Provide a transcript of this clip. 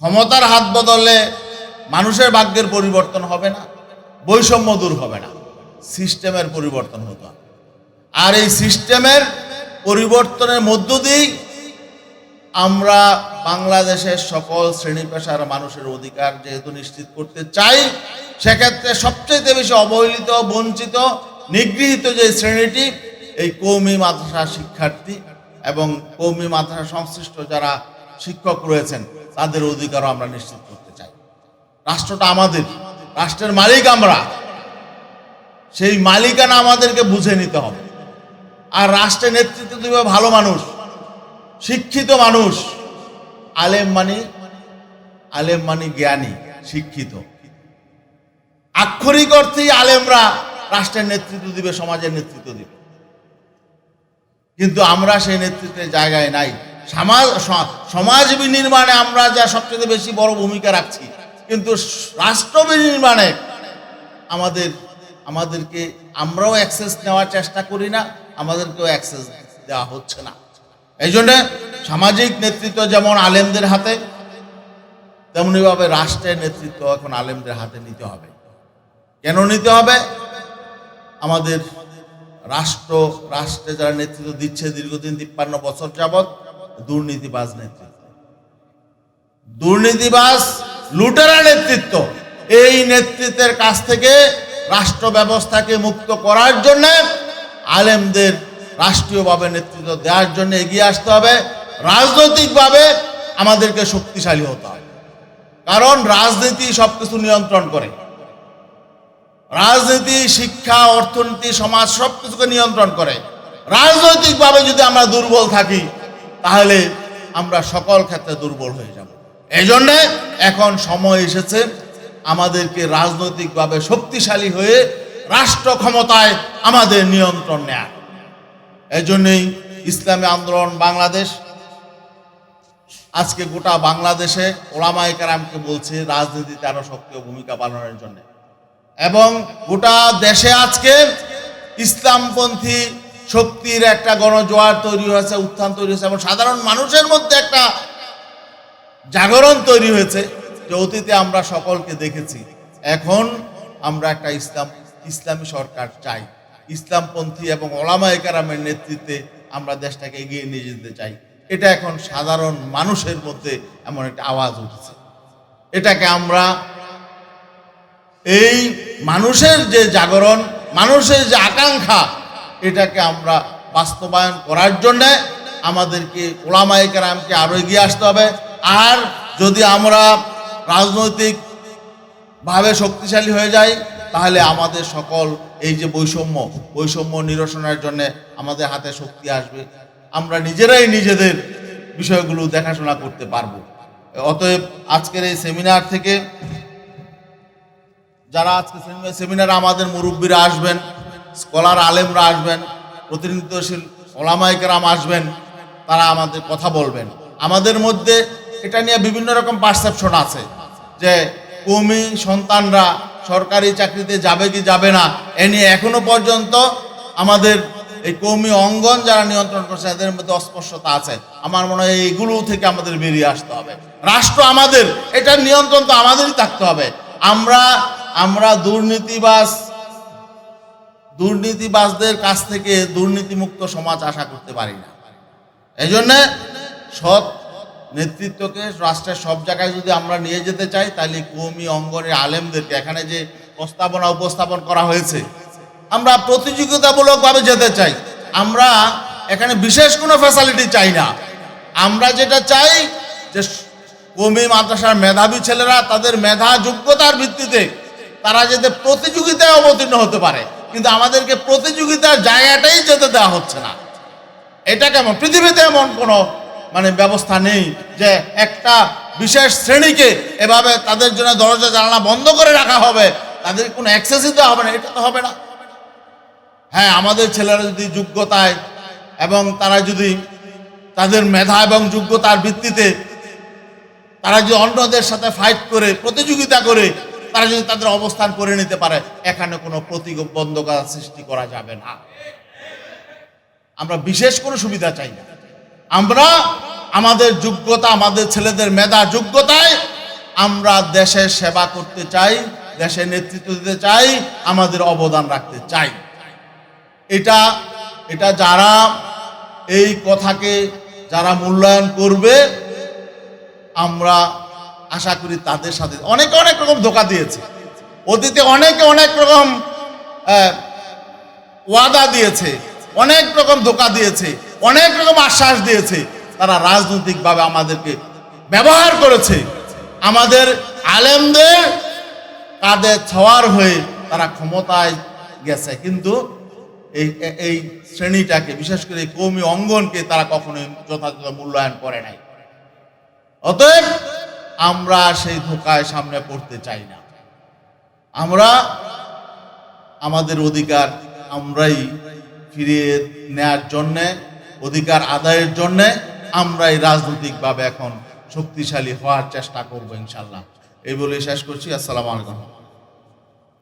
ক্ষমতার হাত বদলে মানুষের ভাগ্যের পরিবর্তন হবে না, বৈষম্য দূর হবে না, সিস্টেমের পরিবর্তন হতো আর এই সিস্টেমের পরিবর্তনের মধ্য দিয়েই আমরা বাংলাদেশের সকল শ্রেণি পেশার মানুষের অধিকার যেহেতু নিশ্চিত করতে চাই, সেক্ষেত্রে সবচেয়ে বেশি অবহেলিত, বঞ্চিত, নিগৃহীত যে শ্রেণীটি, এই কৌমি মাদ্রাসা শিক্ষার্থী এবং কৌমি মাদ্রাসা সংশ্লিষ্ট যারা শিক্ষক রয়েছেন, তাদের অধিকারও আমরা নিশ্চিত করতে চাই। রাষ্ট্রটা আমাদের, রাষ্ট্রের মালিক আমরা। সেই মালিকানা আমাদেরকে বুঝে নিতে হবে। আর রাষ্ট্রের নেতৃত্ব দেবে ভালো মানুষ, শিক্ষিত মানুষ। আলেম মানি আলেম মানি জ্ঞানী, শিক্ষিত। আক্ষরিক অর্থেই আলেমরা রাষ্ট্রের নেতৃত্ব দিবে, সমাজের নেতৃত্ব দিবে। কিন্তু আমরা সেই নেতৃত্বের জায়গায় নাই। সমাজ সমাজ বিনির্মাণে আমরা যা সবচেয়ে বেশি বড় ভূমিকা রাখছি। কিন্তু রাষ্ট্র বিনির্মাণে আমাদের আমাদেরকে আমরাও অ্যাক্সেস নেওয়ার চেষ্টা করি না, আমাদেরকেও অ্যাক্সেস দেওয়া হচ্ছে না। এই জন্য সামাজিক নেতৃত্ব যেমন আলেমদের হাতে, তেমনিভাবে রাষ্ট্রের নেতৃত্ব এখন আলেমদের হাতে নিতে হবে। কেন নিতে হবে? আমাদের রাষ্ট্র রাষ্ট্রে যারা নেতৃত্ব দিচ্ছে দীর্ঘদিন তিপ্পান্ন বছর যাবৎ দুর্নীতিবাজ নেতৃত্ব। দুর্নীতিবাজ লুটেরা নেতৃত্ব। এই নেতৃত্বের কাছ থেকে রাষ্ট্র ব্যবস্থাকে মুক্ত করার জন্য আলেমদের রাষ্ট্রীয়ভাবে নেতৃত্ব দেওয়ার জন্য এগিয়ে আসতে হবে। রাজনৈতিকভাবে আমাদেরকে শক্তিশালী হতে হবে। কারণ রাজনীতি সবকিছু নিয়ন্ত্রণ করে। রাজনীতি, শিক্ষা, অর্থনীতি, সমাজ সবকিছুকে নিয়ন্ত্রণ করে। রাজনৈতিকভাবে যদি আমরা দুর্বল থাকি তাহলে আমরা সকল ক্ষেত্রে দুর্বল হয়ে যাব। এই জন্যে এখন সময় এসেছে আমাদেরকে রাজনৈতিকভাবে শক্তিশালী হয়ে রাষ্ট্র ক্ষমতায় আমাদের নিয়ন্ত্রণ নেয়া। এই জন্যই ইসলামী আন্দোলন বাংলাদেশ, আজকে গোটা বাংলাদেশে ওলামাই কারামকে বলছে রাজনীতিতে আরও সক্রিয় ভূমিকা পালনের জন্য। এবং গোটা দেশে আজকে ইসলামপন্থী শক্তির একটা গণজোয়ার তৈরি হয়েছে, উত্থান তৈরি হয়েছে, এবং সাধারণ মানুষের মধ্যে একটা জাগরণ তৈরি হয়েছে যে অতীতে আমরা সকলকে দেখেছি। এখন আমরা একটা ইসলাম, ইসলামী সরকার চাই। ইসলামপন্থী এবং ওলামায়ে কারামের নেতৃত্বে আমরা দেশটাকে এগিয়ে নিয়ে যেতে চাই। এটা এখন সাধারণ মানুষের মধ্যে এমন একটা আওয়াজ উঠেছে। এটাকে আমরা এই মানুষের যে জাগরণ, মানুষের যে আকাঙ্ক্ষা এটাকে আমরা বাস্তবায়ন করার জন্যে আমাদেরকে ওলামাই কেরামকে আরও এগিয়ে আসতে হবে। আর যদি আমরা রাজনৈতিক ভাবে শক্তিশালী হয়ে যাই, তাহলে আমাদের সকল এই যে বৈষম্য বৈষম্য নিরসনের জন্য আমাদের হাতে শক্তি আসবে। আমরা নিজেরাই নিজেদের বিষয়গুলো দেখাশোনা করতে পারব। অতএব আজকের এই সেমিনার থেকে যারা আজকে সেমিনারে আমাদের মুরব্বীরা আসবেন স্কলার আলেমরা আসবেন, প্রতিনিধিত্বশীল ওলামাইকেরাম আসবেন, তারা আমাদের কথা বলবেন। আমাদের মধ্যে এটা নিয়ে বিভিন্ন রকম পারসেপশন আছে যে কৌমি সন্তানরা সরকারি চাকরিতে যাবে কি যাবে না, এ নিয়ে এখনও পর্যন্ত আমাদের এই কৌমি অঙ্গন যারা নিয়ন্ত্রণ করছে, এদের মধ্যে অস্পষ্টতা আছে। আমার মনে হয় এইগুলো থেকে আমাদের বেরিয়ে আসতে হবে। রাষ্ট্র আমাদের এটার নিয়ন্ত্রণ তো আমাদেরই থাকতে হবে। আমরা আমরা দুর্নীতিবাজ দুর্নীতিবাজদের কাছ থেকে দুর্নীতিমুক্ত সমাজ আশা করতে পারি না। এই জন্যে সৎ নেতৃত্বকে রাষ্ট্রের সব জায়গায় যদি আমরা নিয়ে যেতে চাই, তাহলে কৌমি অঙ্গনের আলেমদেরকে এখানে যে প্রস্তাবনা উপস্থাপন করা হয়েছে, আমরা প্রতিযোগিতামূলকভাবে যেতে চাই। আমরা এখানে বিশেষ কোনো ফ্যাসিলিটি চাই না। আমরা যেটা চাই যে কৌমি মাদ্রাসার মেধাবী ছেলেরা তাদের মেধা যোগ্যতার ভিত্তিতে তারা যাতে প্রতিযোগিতায় অবতীর্ণ হতে পারে। কিন্তু আমাদেরকে প্রতিযোগিতার জায়গাটাই যেতে দেওয়া হচ্ছে না। এটা কেমন? পৃথিবীতে এমন কোনো মানে ব্যবস্থা নেই যে একটা বিশেষ শ্রেণীকে এভাবে তাদের জন্য দরজা জানালা বন্ধ করে রাখা হবে। তাদের কোনো অ্যাক্সেসই দেওয়া হবে না। এটা তো হবে না। হ্যাঁ আমাদের ছেলেরা যদি যোগ্যতায় এবং তারা যদি তাদের মেধা এবং যোগ্যতার ভিত্তিতে তারা যদি অন্যদের সাথে ফাইট করে, প্রতিযোগিতা করে তারা যদি তাদের অবস্থান করে নিতে পারে, এখানে কোনো প্রতিবন্ধকতা সৃষ্টি করা যাবে না। আমরা বিশেষ কোনো সুবিধা চাই না। আমরা আমাদের যোগ্যতা, আমাদের ছেলেদের মেধা যোগ্যতায় আমরা দেশের সেবা করতে চাই, দেশের নেতৃত্ব দিতে চাই, আমাদের অবদান রাখতে চাই। এটা এটা যারা এই কথাকে, যারা মূল্যায়ন করবে, আমরা আশা করি তাদের সাথে অনেকে অনেক রকম ধোকা দিয়েছে। অতীতে অনেকে অনেক রকম ওয়াদা দিয়েছে, অনেক রকম ধোকা দিয়েছে, অনেক রকম আশ্বাস দিয়েছে। তারা রাজনৈতিকভাবে আমাদেরকে ব্যবহার করেছে। আমাদের আলেমদের কাঁধে ছাওয়ার হয়ে তারা ক্ষমতায় গেছে। কিন্তু এই এই শ্রেণীটাকে, বিশেষ করে এই কৌমি অঙ্গনকে তারা কখনোই যথাযথ মূল্যায়ন করে নাই। অতএব আমরা সেই ধোকায় সামনে পড়তে চাই না। আমরা আমাদের অধিকার আমরাই ফিরিয়ে নেয়ার জন্যে, অধিকার আদায়ের জন্যে আমরাই রাজনৈতিকভাবে এখন শক্তিশালী হওয়ার চেষ্টা করব ইনশাল্লাহ। এই বলে শেষ করছি। আসসালামু আলাইকুম।